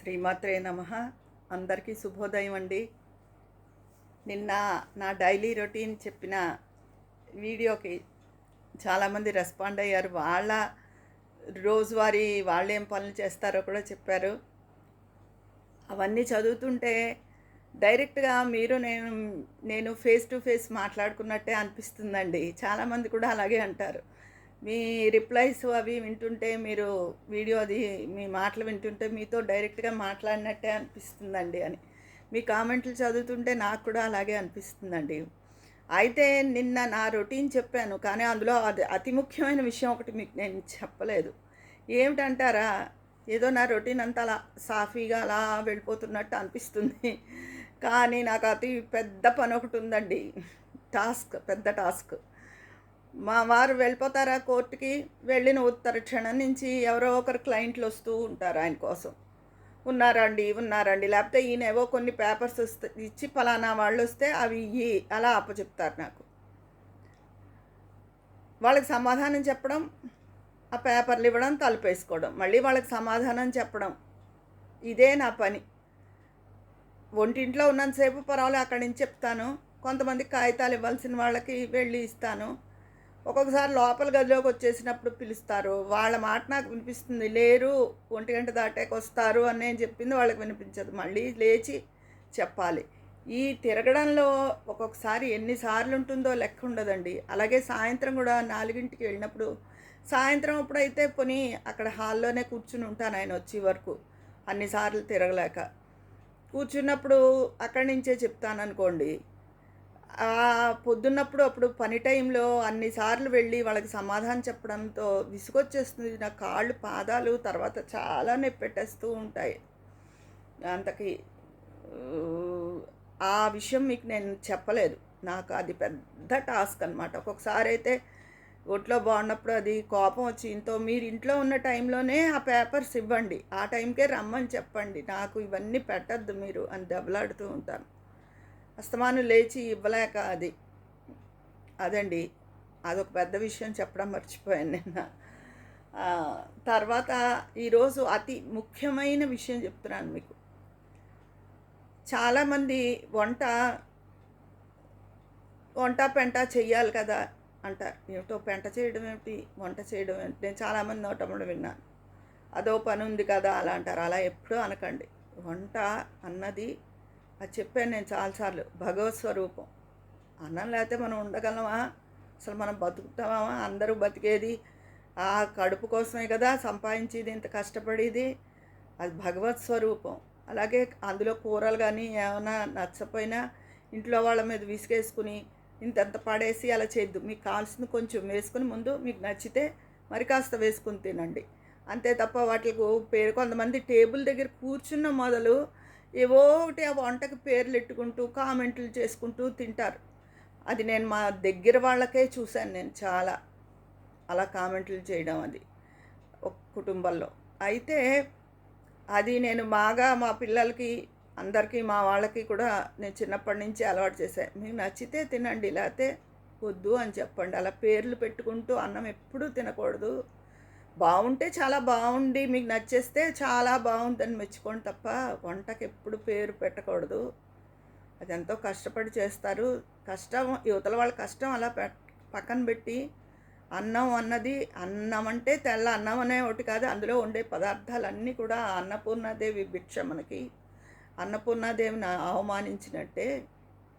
శ్రీమాత్రే నమ. అందరికీ శుభోదయం అండి. నిన్న నా డైలీ రొటీన్ చెప్పిన వీడియోకి చాలామంది రెస్పాండ్ అయ్యారు. వాళ్ళ రోజువారీ వాళ్ళు ఏం పనులు చేస్తారో కూడా చెప్పారు. అవన్నీ చదువుతుంటే డైరెక్ట్గా మీరు నేను నేను ఫేస్ టు ఫేస్ మాట్లాడుకున్నట్టే అనిపిస్తుందండి. చాలామంది కూడా అలాగే అంటారు. మీ రిప్లైస్ అవి వింటుంటే మీరు వీడియో అది మీ మాటలు వింటుంటే మీతో డైరెక్ట్గా మాట్లాడినట్టే అనిపిస్తుందండి అని. మీ కామెంట్లు చదువుతుంటే నాకు కూడా అలాగే అనిపిస్తుందండి. అయితే నిన్న నా రొటీన్ చెప్పాను కానీ అందులో అది అతి ముఖ్యమైన విషయం ఒకటి మీకు నేను చెప్పలేదు. ఏమిటంటారా ఏదో నా రొటీన్ అంతా అలా సాఫీగా అలా వెళ్ళిపోతున్నట్టు అనిపిస్తుంది. కానీ నాకు అతి పెద్ద పని ఒకటి ఉందండి. టాస్క్ పెద్ద టాస్క్. మా వారు వెళ్ళిపోతారా కోర్టుకి? వెళ్ళిన ఉత్తర క్షణం నుంచి ఎవరో ఒకరు క్లయింట్లు వస్తూ ఉంటారు ఆయన కోసం. ఉన్నారండి ఉన్నారండి. లేకపోతే ఈయన ఏవో కొన్ని పేపర్స్ వస్తే ఇచ్చి ఫలానా వాళ్ళు వస్తే అవి ఇయ్యి అలా అప్పచెప్తారు నాకు. వాళ్ళకి సమాధానం చెప్పడం ఆ పేపర్లు ఇవ్వడం తలుపేసుకోవడం. మళ్ళీ వాళ్ళకి సమాధానం చెప్పడం. ఇదే నా పని. ఒంటింట్లో ఉన్నంతసేపు పర్వాలేదు అక్కడి నుంచి చెప్తాను. కొంతమంది కాగితాలు ఇవ్వాల్సిన వాళ్ళకి వెళ్ళి ఇస్తాను. ఒక్కొక్కసారి లోపల గదిలోకి వచ్చేసినప్పుడు పిలుస్తారు. వాళ్ళ మాట నాకు వినిపిస్తుంది. లేరు ఒంటి గంట దాటాక వస్తారు అని నేను చెప్పింది వాళ్ళకి వినిపించదు. మళ్ళీ లేచి చెప్పాలి. ఈ తిరగడంలో ఒక్కొక్కసారి ఎన్నిసార్లు ఉంటుందో లెక్క ఉండదండి. అలాగే సాయంత్రం కూడా నాలుగింటికి వెళ్ళినప్పుడు సాయంత్రం అప్పుడైతే పోనీ అక్కడ హాల్లోనే కూర్చుని ఉంటాను ఆయన వచ్చే వరకు. అన్నిసార్లు తిరగలేక. కూర్చున్నప్పుడు అక్కడి నుంచే చెప్తాను అనుకోండి పొద్దున్నప్పుడు అప్పుడు పని టైంలో అన్నిసార్లు వెళ్ళి వాళ్ళకి సమాధానం చెప్పడంతో విసుగొచ్చేస్తుంది. నా కాళ్ళు పాదాలు తర్వాత చాలా నొప్పి పెట్టేస్తూ ఉంటాయి. అంతకి ఆ విషయం మీకు నేను చెప్పలేదు. నాకు అది పెద్ద టాస్క్ అనమాట ఒక్కొక్కసారి అయితే ఒంట్లో బాగున్నప్పుడు అది కోపం వచ్చి ఇంతో మీరు ఇంట్లో ఉన్న టైంలోనే ఆ పేపర్స్ ఇవ్వండి. ఆ టైంకే రమ్మని చెప్పండి. నాకు ఇవన్నీ పెట్టద్దు మీరు అని దెబ్బలాడుతూ ఉంటాను. అస్తమానం లేచి ఇవ్వలేక అది. అదండి. అదొక పెద్ద విషయం చెప్పడం మర్చిపోయాను నిన్న తర్వాత ఈరోజు అతి ముఖ్యమైన విషయం చెప్తున్నాను మీకు. చాలామంది వంట వంట పెంట చెయ్యాలి కదా అంటారు. ఏమిటో పెంట చేయడం ఏమిటి? వంట చేయడం ఏమిటి? నేను చాలామంది నోటముడు విన్నాను అదో పని ఉంది కదా అలా అంటారు. అలా ఎప్పుడూ అనకండి. వంట అన్నది అది చెప్పాను నేను చాలాసార్లు భగవత్ స్వరూపం. అన్నం లేకపోతే మనం ఉండగలమా? అసలు మనం బతుకుతామా? అందరూ బతికేది? ఆ కడుపు కోసమే కదా సంపాదించేది ఇంత కష్టపడేది? అది భగవత్ స్వరూపం. అలాగే అందులో కూరలు కానీ ఏమైనా నచ్చపోయినా ఇంట్లో వాళ్ళ మీద విసిగేసుకుని ఇంతంత పడేసి అలా చేయొద్దు. మీకు కావాల్సింది కొంచెం వేసుకుని ముందు మీకు నచ్చితే మరి కాస్త వేసుకుని తినండి. అంతే తప్ప వాటికి పేరు కొంతమంది టేబుల్ దగ్గర కూర్చున్న మొదలు ఏవో ఒకటి ఆ వంటకి పేర్లు ఎట్టుకుంటూ కామెంట్లు చేసుకుంటూ తింటారు. అది నేను మా దగ్గర వాళ్ళకే చూశాను నేను చాలా. అలా కామెంట్లు చేయడం అది ఒక కుటుంబంలో. అయితే అది నేను బాగా మా పిల్లలకి అందరికీ మా వాళ్ళకి కూడా నేను చిన్నప్పటి నుంచి అలవాటు చేశాను మీకు నచ్చితే తినండి లేకపోతే వద్దు అని చెప్పండి. అలా పేర్లు పెట్టుకుంటూ అన్నం ఎప్పుడూ తినకూడదు. బాగుంటే చాలా బాగుండి మీకు నచ్చేస్తే చాలా బాగుందని మెచ్చుకోండి తప్ప వంటకి ఎప్పుడు పేరు పెట్టకూడదు. అది ఎంతో కష్టపడి చేస్తారు. కష్టం యువతల వాళ్ళ కష్టం అలా పక్కన పెట్టి అన్నం అన్నది అన్నం అంటే తెల్ల అన్నం అనే ఒకటి కాదు అందులో ఉండే పదార్థాలన్నీ కూడా అన్నపూర్ణాదేవి భిక్ష మనకి. అన్నపూర్ణాదేవిని అవమానించినట్టే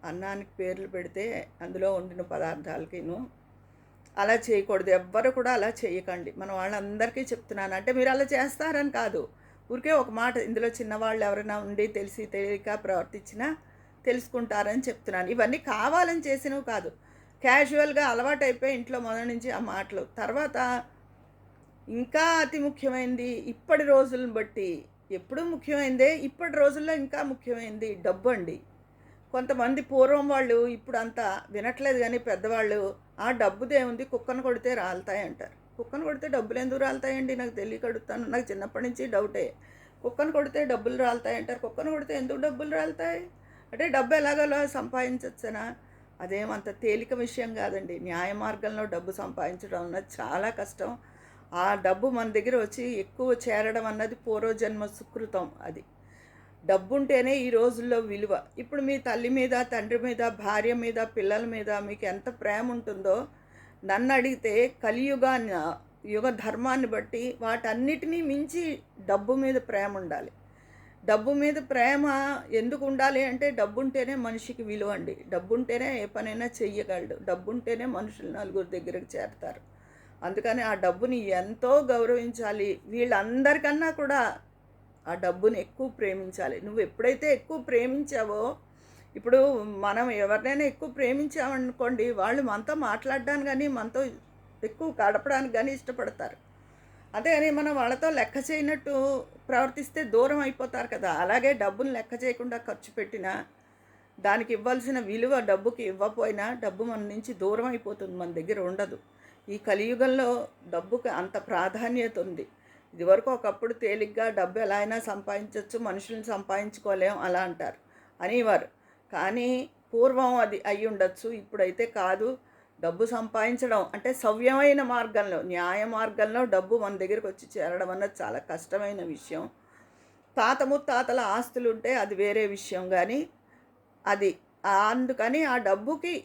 అన్నానికి పేర్లు పెడితే అందులో వండిన పదార్థాలకిను అలా చేయకూడదు. ఎవ్వరు కూడా అలా చేయకండి. మనం వాళ్ళందరికీ చెప్తున్నాను. అంటే మీరు అలా చేస్తారని కాదు. ఊరికే ఒక మాట ఇందులో చిన్నవాళ్ళు ఎవరైనా ఉండి తెలిసి తెలియక ప్రవర్తించినా తెలుసుకుంటారని చెప్తున్నాను. ఇవన్నీ కావాలని చేసినవి కాదు. క్యాజువల్గా అలవాటు అయిపోయి ఇంట్లో మొదటి నుంచి ఆ మాటలు. తర్వాత ఇంకా అతి ముఖ్యమైనది ఇప్పటి రోజులను బట్టి. ఎప్పుడు ముఖ్యమైనదే ఇప్పటి రోజుల్లో ఇంకా ముఖ్యమైనది డబ్బు అండి. కొంతమంది పూర్వం వాళ్ళు ఇప్పుడు అంతా వినట్లేదు కానీ పెద్దవాళ్ళు ఆ డబ్బుదే ఉంది కుక్కను కొడితే రాలుతాయి అంటారు కుక్కను కొడితే డబ్బులు ఎందుకు రాలుతాయండి? నాకు తెలియక అడుగుతాను. నాకు చిన్నప్పటి నుంచి డౌటే. కుక్కను కొడితే డబ్బులు రాలుతాయి అంటారు కుక్కను కొడితే ఎందుకు డబ్బులు రాలుతాయి? అంటే డబ్బు ఎలాగోలా సంపాదించవచ్చనా అదేమంత తేలిక విషయం కాదండి. న్యాయ మార్గంలో డబ్బు సంపాదించడం అన్నది చాలా కష్టం. ఆ డబ్బు మన దగ్గర వచ్చి ఎక్కువ చేరడం అన్నది పూర్వజన్మ సుకృతం అది. డబ్బుంటేనే ఈ రోజుల్లో విలువ. ఇప్పుడు మీ తల్లి మీద తండ్రి మీద భార్య మీద పిల్లల మీద మీకు ఎంత ప్రేమ ఉంటుందో నన్ను అడిగితే కలియుగాన్ని యుగ ధర్మాన్ని బట్టి వాటన్నిటినీ మించి డబ్బు మీద ప్రేమ ఉండాలి. డబ్బు మీద ప్రేమ ఎందుకు ఉండాలి అంటే డబ్బు ఉంటేనే మనిషికి విలువ అండి. డబ్బుంటేనే ఏ పనైనా చెయ్యగలడు. డబ్బుంటేనే మనుషులు నలుగురు దగ్గరికి చేరతారు. అందుకని ఆ డబ్బుని ఎంతో గౌరవించాలి. వీళ్ళందరికన్నా కూడా ఆ డబ్బుని ఎక్కువ ప్రేమించాలి. నువ్వు ఎప్పుడైతే ఎక్కువ ప్రేమించావో ఇప్పుడు మనం ఎవరినైనా ఎక్కువ ప్రేమించామనుకోండి వాళ్ళు మనతో మాట్లాడడానికి కానీ మనతో ఎక్కువ గడపడానికి కానీ ఇష్టపడతారు. అదే అని మనం వాళ్ళతో లెక్క చేయనట్టు ప్రవర్తిస్తే దూరం అయిపోతారు కదా. అలాగే డబ్బును లెక్క చేయకుండా ఖర్చు పెట్టినా దానికి ఇవ్వాల్సిన విలువ డబ్బుకి ఇవ్వకపోయినా డబ్బు మన నుంచి దూరం అయిపోతుంది మన దగ్గర ఉండదు. ఈ కలియుగంలో డబ్బుకి అంత ప్రాధాన్యత ఉంది. ఇదివరకు ఒకప్పుడు తేలిగ్గా డబ్బు ఎలా అయినా సంపాదించవచ్చు మనుషుల్ని సంపాదించుకోలేం అలా అంటారు. అనేవారు. కానీ పూర్వం అది అయి ఉండొచ్చు ఇప్పుడైతే కాదు. డబ్బు సంపాదించడం అంటే సవ్యమైన మార్గంలో న్యాయ మార్గంలో డబ్బు మన దగ్గరికి వచ్చి చేరడం అన్నది చాలా కష్టమైన విషయం. తాత ముత్తాతల ఆస్తులు ఉంటే అది వేరే విషయం కానీ అది అందుకని ఆ డబ్బుకి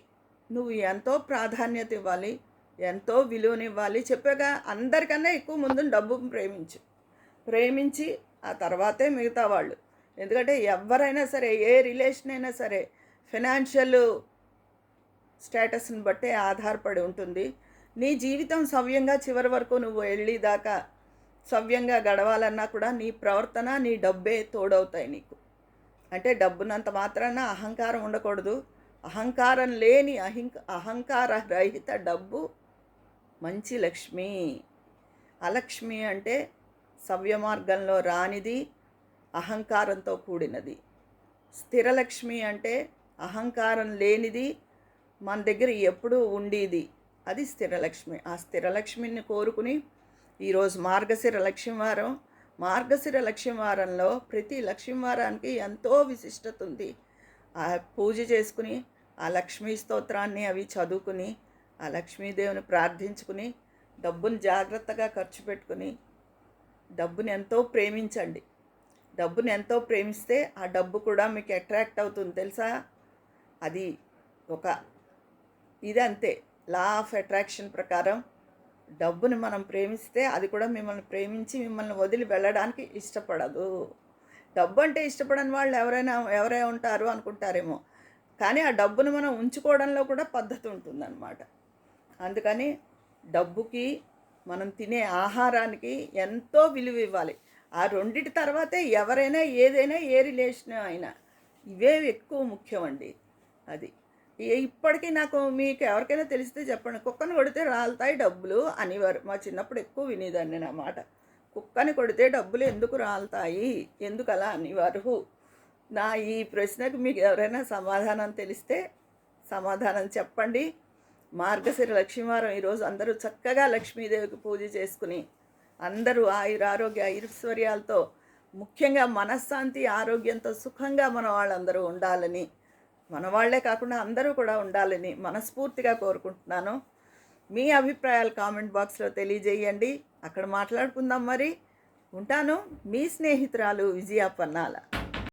నువ్వు ఎంతో ప్రాధాన్యత ఇవ్వాలి. ఎంతో విలువనివ్వాలి. చెప్పాగా అందరికన్నా ఎక్కువ ముందు డబ్బు ప్రేమించు. ప్రేమించి ఆ తర్వాతే మిగతా వాళ్ళు. ఎందుకంటే ఎవరైనా సరే ఏ రిలేషన్ అయినా సరే ఫినాన్షియల్ స్టేటస్ని బట్టే ఆధారపడి ఉంటుంది. నీ జీవితం సవ్యంగా చివరి వరకు నువ్వు వెళ్ళేదాకా సవ్యంగా గడవాలన్నా కూడా నీ ప్రవర్తన నీ డబ్బే తోడవుతాయి నీకు. అంటే డబ్బునంత మాత్రాన అహంకారం ఉండకూడదు. అహంకారం లేని అహింక అహంకార రహిత డబ్బు మంచి లక్ష్మి. అలక్ష్మి అంటే సవ్య మార్గంలో రానిది అహంకారంతో కూడినది. స్థిరలక్ష్మి అంటే అహంకారం లేనిది మన దగ్గర ఎప్పుడూ ఉండేది. అది స్థిరలక్ష్మి ఆ స్థిరలక్ష్మిని కోరుకుని ఈరోజు మార్గశిర లక్ష్మీ వారం మార్గశిర లక్ష్మీ వారంలో ప్రతి లక్ష్మీ వారానికి ఎంతో విశిష్టత ఉంది. ఆ పూజ చేసుకుని ఆ లక్ష్మీ స్తోత్రాన్ని అవి చదువుకుని ఆ లక్ష్మీదేవిని ప్రార్థించుకుని డబ్బును జాగ్రత్తగా ఖర్చు పెట్టుకుని డబ్బుని ఎంతో ప్రేమించండి. డబ్బుని ఎంతో ప్రేమిస్తే ఆ డబ్బు కూడా మీకు అట్రాక్ట్ అవుతుంది తెలుసా? అది ఒక ఇది అంతే. లా ఆఫ్ అట్రాక్షన్ ప్రకారం డబ్బుని మనం ప్రేమిస్తే అది కూడా మిమ్మల్ని ప్రేమించి మిమ్మల్ని వదిలి వెళ్ళడానికి ఇష్టపడదు. డబ్బు అంటే ఇష్టపడని వాళ్ళు ఎవరైనా ఎవరై ఉంటారు అనుకుంటారేమో. కానీ ఆ డబ్బును మనం ఉంచుకోవడంలో కూడా పద్ధతి ఉంటుందన్నమాట. అందుకని డబ్బుకి మనం తినే ఆహారానికి ఎంతో విలువ ఇవ్వాలి. ఆ రెండిటి తర్వాతే ఎవరైనా ఏదైనా ఏ రిలేషన్ అయినా ఇవే ఎక్కువ ముఖ్యం అండి అది. ఏ- ఇప్పటికీ నాకు మీకు ఎవరికైనా తెలిస్తే చెప్పండి కుక్కను కొడితే రాలుతాయి డబ్బులు అనేవారు. మా చిన్నప్పుడు ఎక్కువ వినేదాన్ని నేను అన్నమాట మాట. కుక్కని కొడితే డబ్బులు ఎందుకు రాలుతాయి ఎందుకు అలా అనేవారు? నా ఈ ప్రశ్నకు మీకు ఎవరైనా సమాధానం తెలిస్తే సమాధానం చెప్పండి. మార్గశిర లక్ష్మీవారం ఈరోజు అందరూ చక్కగా లక్ష్మీదేవికి పూజ చేసుకుని అందరూ ఆయుర ఆరోగ్య ఐశ్వర్యాలతో ముఖ్యంగా మనశ్శాంతి ఆరోగ్యంతో సుఖంగా మన వాళ్ళందరూ ఉండాలని మన వాళ్ళే కాకుండా అందరూ కూడా ఉండాలని మనస్ఫూర్తిగా కోరుకుంటున్నాను. మీ అభిప్రాయాలు కామెంట్ బాక్స్లో తెలియజేయండి. అక్కడ మాట్లాడుకుందాం మరి. ఉంటాను. మీ స్నేహితురాలు విజయ పన్నాల